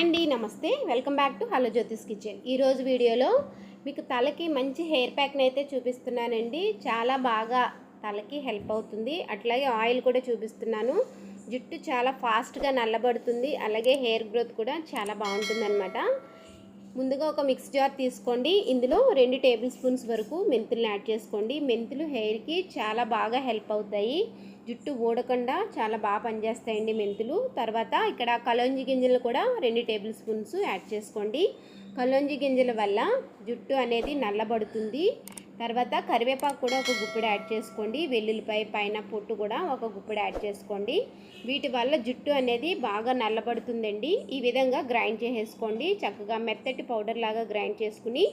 Hi అండి నమస్తే. Welcome back to hello Jyothish kitchen. ఈరోజు వీడియోలో మీకు తలకి మంచి హెయిర్ ప్యాక్ని అయితే చూపిస్తున్నానండి. చాలా బాగా తలకి హెల్ప్ అవుతుంది. అట్లాగే ఆయిల్ కూడా చూపిస్తున్నాను. జుట్టు చాలా ఫాస్ట్గా నల్లబడుతుంది. అలాగే హెయిర్ గ్రోత్ కూడా చాలా బాగుంటుంది అనమాట ముందుగా ఒక మిక్స్ జార్ తీసుకోండి. ఇందులో రెండు టేబుల్ స్పూన్స్ వరకు మెంతులను యాడ్ చేసుకోండి. మెంతులు హెయిర్కి చాలా బాగా హెల్ప్ అవుతాయి. జుట్టు ఊడకుండా చాలా బాగా పనిచేస్తాయండి మెంతులు. తర్వాత ఇక్కడ కలోంజి గింజలు కూడా రెండు టేబుల్ స్పూన్స్ యాడ్ చేసుకోండి. కలోంజి గింజల వల్ల జుట్టు అనేది నల్లబడుతుంది. తర్వాత కరివేపాకు కూడా ఒక గుప్పిడి యాడ్ చేసుకోండి. వెల్లుల్లిపాయ పైన పొట్టు కూడా ఒక గుప్పిడి యాడ్ చేసుకోండి. వీటి వల్ల జుట్టు అనేది బాగా నల్లబడుతుందండి. ఈ విధంగా గ్రైండ్ చేసేసుకోండి. చక్కగా మెత్తటి పౌడర్ లాగా గ్రైండ్ చేసుకుని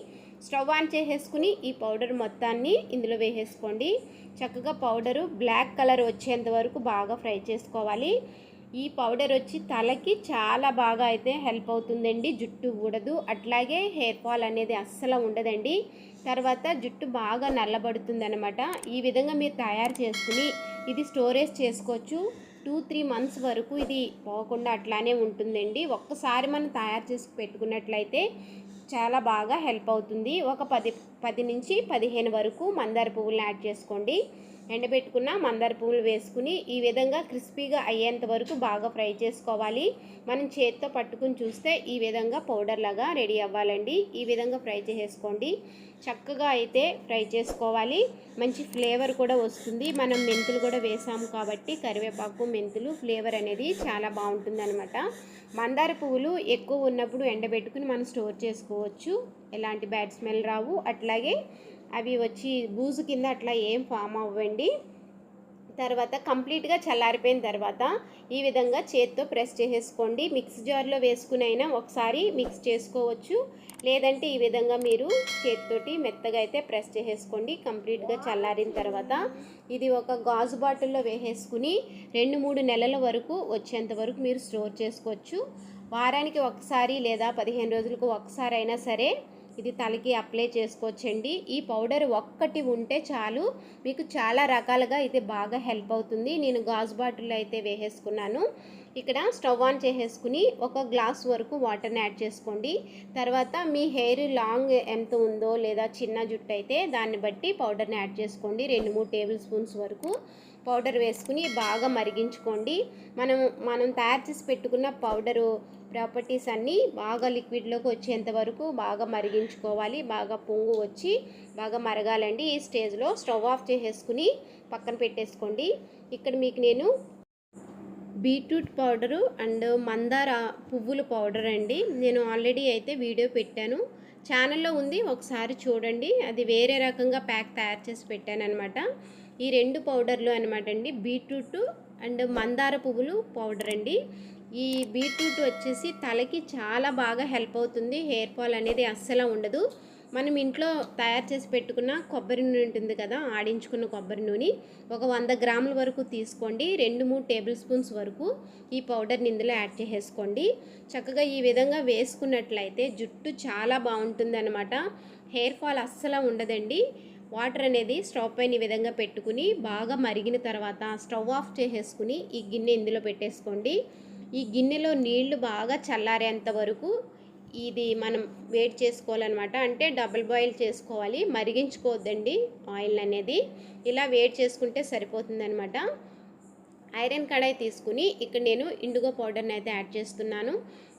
స్టవ్ ఆన్ చేసేసుకుని ఈ పౌడర్ మొత్తాన్ని ఇందులో వేసేసుకోండి. చక్కగా పౌడరు బ్లాక్ కలర్ వచ్చేంత వరకు బాగా ఫ్రై చేసుకోవాలి. ఈ పౌడర్ వచ్చి తలకి చాలా బాగా అయితే హెల్ప్ అవుతుందండి. జుట్టు ఊడదు. అట్లాగే హెయిర్ ఫాల్ అనేది అస్సలు ఉండదండి. తర్వాత జుట్టు బాగా నల్లబడుతుందనమాట ఈ విధంగా మీరు తయారు చేసుకుని ఇది స్టోరేజ్ చేసుకోవచ్చు. టూ త్రీ మంత్స్ వరకు ఇది పోకుండా అట్లానే ఉంటుందండి. ఒక్కసారి మనం తయారు చేసి పెట్టుకున్నట్లయితే చాలా బాగా హెల్ప్ అవుతుంది. ఒక పది పది నుంచి పదిహేను వరకు మందార పువ్వులను యాడ్ చేసుకోండి. ఎండబెట్టుకున్న మందార పువ్వులు వేసుకుని ఈ విధంగా క్రిస్పీగా అయ్యేంత వరకు బాగా ఫ్రై చేసుకోవాలి. మనం చేత్తో పట్టుకుని చూస్తే ఈ విధంగా పౌడర్ లాగా రెడీ అవ్వాలండి. ఈ విధంగా ఫ్రై చేసుకోండి. చక్కగా అయితే ఫ్రై చేసుకోవాలి. మంచి ఫ్లేవర్ కూడా వస్తుంది. మనం మెంతులు కూడా వేసాము కాబట్టి కరివేపాకు మెంతులు ఫ్లేవర్ అనేది చాలా బాగుంటుంది అనమాట మందార పువ్వులు ఎక్కువ ఉన్నప్పుడు ఎండబెట్టుకుని మనం స్టోర్ చేసుకోవచ్చు. ఎలాంటి బ్యాడ్ స్మెల్ రావు. అట్లాగే అవి వచ్చి బూజు కింద అట్లా ఏం ఫామ్ అవ్వండి. తర్వాత కంప్లీట్గా చల్లారిపోయిన తర్వాత ఈ విధంగా చేత్తో ప్రెస్ చేసేసుకోండి. మిక్స్ జార్లో వేసుకునైనా ఒకసారి మిక్స్ చేసుకోవచ్చు. లేదంటే ఈ విధంగా మీరు చేతితోటి మెత్తగా అయితే ప్రెస్ చేసేసుకోండి. కంప్లీట్గా చల్లారిన తర్వాత ఇది ఒక గాజు బాటిల్లో వేసేసుకుని రెండు మూడు నెలల వరకు వచ్చేంత వరకు మీరు స్టోర్ చేసుకోవచ్చు. వారానికి ఒకసారి లేదా పదిహేను రోజులకు ఒకసారి అయినా సరే ఇది తలకి అప్లై చేసుకోవచ్చండి. ఈ పౌడర్ ఒక్కటి ఉంటే చాలు మీకు చాలా రకాలుగా ఇది బాగా హెల్ప్ అవుతుంది. నేను గాజు బాటిల్ అయితే వేసేసుకున్నాను. ఇక్కడ స్టవ్ ఆన్ చేసేసుకుని ఒక గ్లాస్ వరకు వాటర్ని యాడ్ చేసుకోండి. తర్వాత మీ హెయిర్ లాంగ్ ఎంత ఉందో లేదా చిన్న జుట్టు అయితే దాన్ని బట్టి పౌడర్ని యాడ్ చేసుకోండి. రెండు మూడు టేబుల్ స్పూన్స్ వరకు పౌడర్ వేసుకుని బాగా మరిగించుకోండి. మనం మనం తయారు చేసి పెట్టుకున్న పౌడరు ప్రాపర్టీస్ అన్నీ బాగా లిక్విడ్లోకి వచ్చేంత వరకు బాగా మరిగించుకోవాలి. బాగా పొంగు వచ్చి బాగా మరగాలండి. ఈ స్టేజ్లో స్టవ్ ఆఫ్ చేసేసుకుని పక్కన పెట్టేసుకోండి. ఇక్కడ మీకు నేను బీట్రూట్ పౌడరు అండ్ మందార పువ్వుల పౌడర్ అండి. నేను ఆల్రెడీ అయితే వీడియో పెట్టాను. ఛానల్లో ఉంది. ఒకసారి చూడండి. అది వేరే రకంగా ప్యాక్ తయారు చేసి పెట్టాను అనమాట ఈ రెండు పౌడర్లు అనమాట అండి. బీట్రూట్ అండ్ మందార పువ్వులు పౌడర్ అండి. ఈ బీట్రూట్ వచ్చేసి తలకి చాలా బాగా హెల్ప్ అవుతుంది. హెయిర్ ఫాల్ అనేది అస్సలు ఉండదు. మనం ఇంట్లో తయారు చేసి పెట్టుకున్న కొబ్బరి నూనె ఉంటుంది కదా ఆడించుకున్న కొబ్బరి నూనె. ఒక వంద గ్రాముల వరకు తీసుకోండి. రెండు మూడు టేబుల్ స్పూన్స్ వరకు ఈ పౌడర్ని ఇందులో యాడ్ చేసేసుకోండి. చక్కగా ఈ విధంగా వేసుకున్నట్లయితే జుట్టు చాలా బాగుంటుంది అనమాట హెయిర్ ఫాల్ అస్సలు ఉండదండి. వాటర్ అనేది స్టవ్ పైన ఈ విధంగా పెట్టుకుని బాగా మరిగిన తర్వాత స్టవ్ ఆఫ్ చేసేసుకుని ఈ గిన్నె ఇందులో పెట్టేసుకోండి. ఈ గిన్నెలో నీళ్ళు బాగా చల్లారేంత వరకు ఇది మనం వేట్ చేసుకోవాలన్నమాట. అంటే డబుల్ బాయిల్ చేసుకోవాలి. మరిగించుకోవద్దండి ఆయిల్ అనేది. ఇలా వేట్ చేసుకుంటే సరిపోతుందన్నమాట. ఐరన్ కడాయి తీసుకుని ఇక్కడ నేను ఇండుగో పౌడర్ని అయితే యాడ్ చేస్తున్నాను.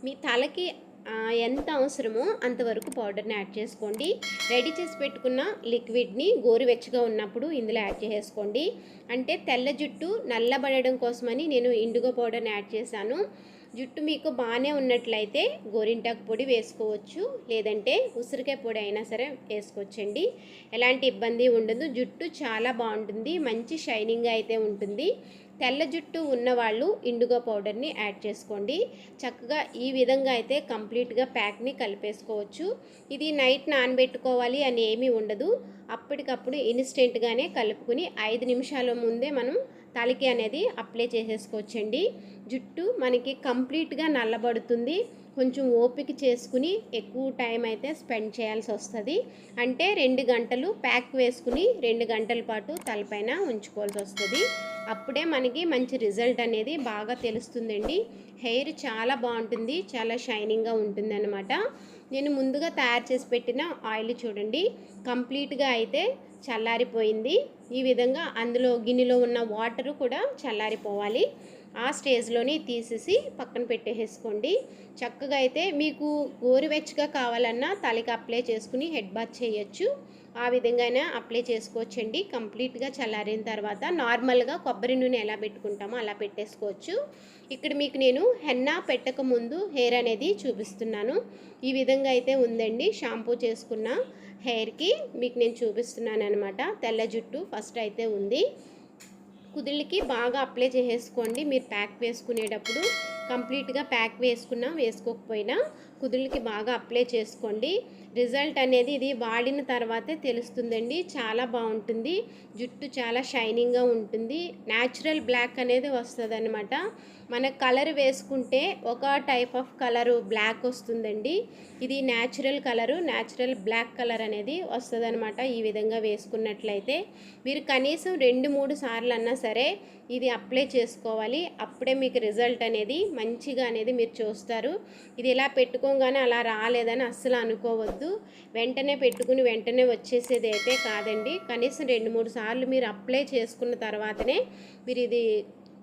మీ తలకి ఎంత అవసరమో అంతవరకు పౌడర్ని యాడ్ చేసుకోండి. రెడీ చేసి పెట్టుకున్న లిక్విడ్ని గోరువెచ్చగా ఉన్నప్పుడు ఇందులో యాడ్ చేసుకోండి అంటే తెల్ల జుట్టు నల్లబడడం కోసమని నేను ఇండుగో పౌడర్ని యాడ్ చేశాను. జుట్టు మీకు బాగానే ఉన్నట్లయితే గోరింటాకు పొడి వేసుకోవచ్చు. లేదంటే ఉసిరికాయ పొడి అయినా సరే వేసుకోవచ్చండి. ఎలాంటి ఇబ్బంది ఉండదు. జుట్టు చాలా బాగుంటుంది. మంచి షైనింగ్గా అయితే ఉంటుంది. తెల్ల జుట్టు ఉన్నవాళ్ళు ఇండుగో పౌడర్ని యాడ్ చేసుకోండి. చక్కగా ఈ విధంగా అయితే కంప్లీట్గా ప్యాక్ని కలిపేసుకోవచ్చు. ఇది నైట్ నానబెట్టుకోవాలి అని ఏమీ ఉండదు. అప్పటికప్పుడు ఇన్స్టెంట్గానే కలుపుకుని ఐదు నిమిషాల ముందే మనం తలకి అనేది అప్లై చేసేసుకోవచ్చండి. జుట్టు మనకి కంప్లీట్గా నల్లబడుతుంది. కొంచెం ఓపిక చేసుకుని ఎక్కువ టైం అయితే స్పెండ్ చేయాల్సి వస్తుంది. అంటే రెండు గంటలు ప్యాక్ వేసుకుని రెండు గంటల పాటు తలపైన ఉంచుకోవాల్సి వస్తుంది. అప్పుడే మనకి మంచి రిజల్ట్ అనేది బాగా తెలుస్తుందండి. హెయిర్ చాలా బాగుంటుంది. చాలా షైనింగ్గా ఉంటుంది అనమాట నేను ముందుగా తయారు చేసి పెట్టిన ఆయిల్ చూడండి. కంప్లీట్గా అయితే చల్లారిపోయింది. ఈ విధంగా అందులో గిన్నెలో ఉన్న వాటరు కూడా చల్లారిపోవాలి. స్టేజ్లోని తీసేసి పక్కన పెట్టేసుకోండి చక్కగా అయితే మీకు గోరువెచ్చగా కావాలన్నా తలకి అప్లై చేసుకుని హెడ్ బాత్ చేయొచ్చు. ఆ విధంగానే అప్లై చేసుకోవచ్చండి. కంప్లీట్గా చల్లారిన తర్వాత నార్మల్గా కొబ్బరి నూనె ఎలా పెట్టుకుంటామో అలా పెట్టేసుకోవచ్చు. ఇక్కడ మీకు నేను హెన్నా పెట్టక ముందు హెయిర్ అనేది చూపిస్తున్నాను. ఈ విధంగా అయితే ఉందండి. షాంపూ చేసుకున్న హెయిర్కి మీకు నేను చూపిస్తున్నాను అనమాట తెల్ల జుట్టు ఫస్ట్ అయితే ఉంది. కుదిళ్ళకి బాగా అప్లై చేసేసుకోండి. మీరు ప్యాక్ వేసుకునేటప్పుడు కంప్లీట్గా ప్యాక్ వేసుకున్నా వేసుకోకపోయినా కుదుళ్ళకి బాగా అప్లై చేసుకోండి. రిజల్ట్ అనేది ఇది వాడిన తర్వాతే తెలుస్తుందండి. చాలా బాగుంటుంది. జుట్టు చాలా షైనింగ్గా ఉంటుంది. న్యాచురల్ బ్లాక్ అనేది వస్తుంది అనమాట మన కలర్ వేసుకుంటే ఒక టైప్ ఆఫ్ కలరు బ్లాక్ వస్తుందండి. ఇది natural colour natural black colour అనేది వస్తుంది ఈ విధంగా వేసుకున్నట్లయితే. మీరు కనీసం రెండు మూడు సార్లు అన్నా సరే ఇది అప్లై చేసుకోవాలి. అప్పుడే మీకు రిజల్ట్ అనేది మంచిగా అనేది మీరు చూస్తారు. ఇది ఇలా పెట్టుకోగానే అలా రాలేదని అస్సలు అనుకోవద్దు. వెంటనే పెట్టుకుని వెంటనే వచ్చేసేది అయితే కాదండి. కనీసం రెండు మూడు సార్లు మీరు అప్లై చేసుకున్న తర్వాతనే మీరు ఇది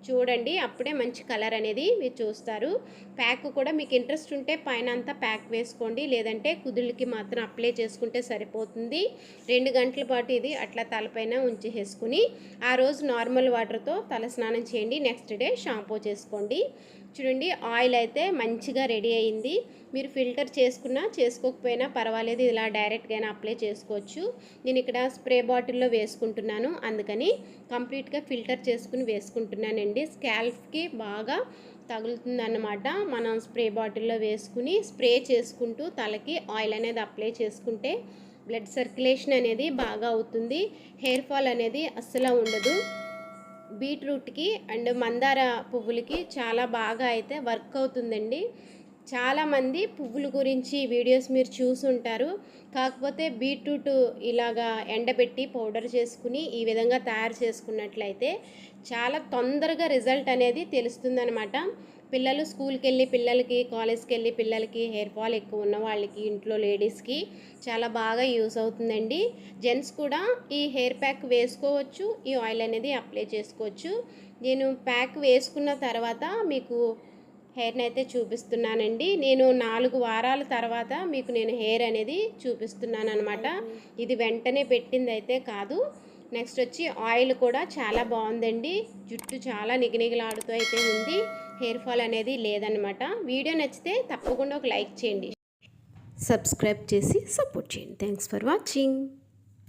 చూడండి. అప్పుడే మంచి కలర్ అనేది మీరు చూస్తారు. ప్యాక్ కూడా మీకు ఇంట్రెస్ట్ ఉంటే పైన అంతా ప్యాక్ వేసుకోండి. లేదంటే కుదుళ్ళకి మాత్రం అప్లై చేసుకుంటే సరిపోతుంది. రెండు గంటల పాటు ఇది అట్లా తలపైన ఉంచేసుకుని ఆ రోజు నార్మల్ వాటర్తో తల స్నానం చేయండి. నెక్స్ట్ డే షాంపూ చేసుకోండి. చూడండి ఆయిల్ అయితే మంచిగా రెడీ అయింది. మీరు ఫిల్టర్ చేసుకున్నా చేసుకోకపోయినా పర్వాలేదు ఇలా డైరెక్ట్గా అప్లై చేసుకోవచ్చు. నేను ఇక్కడ స్ప్రే బాటిల్లో వేసుకుంటున్నాను. అందుకని కంప్లీట్గా ఫిల్టర్ చేసుకుని వేసుకుంటున్నానండి. స్కాల్ఫ్కి బాగా తగులుతుందన్నమాట. మనం స్ప్రే బాటిల్లో వేసుకుని స్ప్రే చేసుకుంటూ తలకి ఆయిల్ అనేది అప్లై చేసుకుంటే బ్లడ్ సర్క్యులేషన్ అనేది బాగా అవుతుంది. హెయిర్ ఫాల్ అనేది అస్సలు ఉండదు. బీట్రూట్కి అండ్ మందార పువ్వులకి చాలా బాగా అయితే వర్క్ అవుతుందండి. చాలామంది పువ్వుల గురించి వీడియోస్ మీరు చూసుంటారు. కాకపోతే బీట్రూట్ ఇలాగా ఎండబెట్టి పౌడర్ చేసుకుని ఈ విధంగా తయారు చేసుకున్నట్లయితే చాలా తొందరగా రిజల్ట్ అనేది తెలుస్తుందనమాట పిల్లలు స్కూల్కి వెళ్ళి పిల్లలకి కాలేజ్కి వెళ్ళి పిల్లలకి హెయిర్ ఫాల్ ఎక్కువ ఉన్న వాళ్ళకి ఇంట్లో లేడీస్కి చాలా బాగా యూస్ అవుతుందండి. జెంట్స్ కూడా ఈ హెయిర్ ప్యాక్ వేసుకోవచ్చు ఈ ఆయిల్ అనేది అప్లై చేసుకోవచ్చు. నేను ప్యాక్ వేసుకున్న తర్వాత మీకు హెయిర్ని అయితే చూపిస్తున్నానండి. నేను నాలుగు వారాల తర్వాత మీకు నేను హెయిర్ అనేది చూపిస్తున్నాను అనమాట ఇది వెంటనే పెట్టింది అయితే కాదు. నెక్స్ట్ వచ్చి ఆయిల్ కూడా చాలా బాగుందండి. జుట్టు చాలా నిగనిగలాడుతూ అయితే ఉంది. హెయిర్ ఫాల్ అనేది లేదనమాట వీడియో నచ్చితే తప్పకుండా ఒక లైక్ చేయండి. సబ్స్క్రైబ్ చేసి సపోర్ట్ చేయండి. Thanks for watching